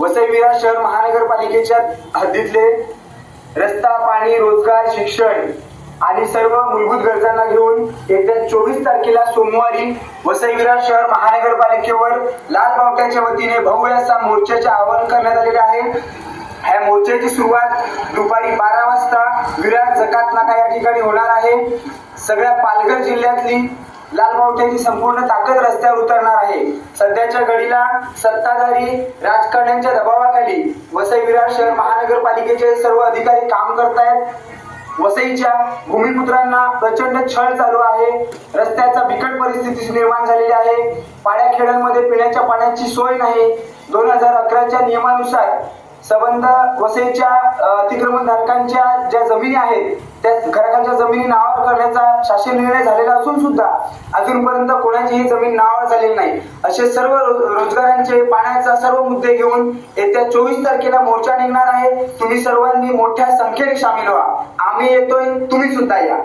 वसई विरार शहर महानगरपालिकेच्या हद्दीतले रस्ता पाणी रोजगार शिक्षण आणि सर्व मूलभूत गरजांना घेऊन येत्या चोवीस तारखेला सोमवारी वसई विरार शहर महानगरपालिकेवर लाल बावट्याच्या वतीने भव्य असा मोर्चाचे आवाहन करण्यात आलेले आहे. ह्या मोर्चाची सुरुवात दुपारी बारा वाजता विरार जकात नाका या ठिकाणी होणार आहे. सगळ्या पालघर जिल्ह्यातली लाल बावट्याची संपूर्ण ताकद रस्त्यावर उतरणार आहे. सध्याच्या घडीला सत्ताधारी राजकारण्यांच्या दबावाखाली वसई विरार शहर महानगरपालिकेचे सर्व अधिकारी काम करतायत. वसईच्या भूमिपुत्रांना प्रचंड छळ चालू आहे. रस्त्याचा बिकट परिस्थिती निर्माण झालेली आहे. पाड्या खेड्यांमध्ये पिण्याच्या पाण्याची सोय नाही. दोन हजार अकराच्या नियमानुसार संबंध वसईच्या अतिक्रमणधारकांच्या ज्या जमिनी आहेत त्या घरकांच्या जमिनी नावावर करण्याचा शासन निर्णय झालेला असून सुद्धा अजूनपर्यंत कोणाचीही जमीन नावावर झालेली नाही. असे सर्व रो- रोजगारांचे पाण्याचा सर्व मुद्दे घेऊन येत्या चोवीस तारखेला मोर्चा निघणार आहे. तुम्ही सर्वांनी मोठ्या संख्येने सामील व्हा. आम्ही येतोय तुम्ही सुद्धा या.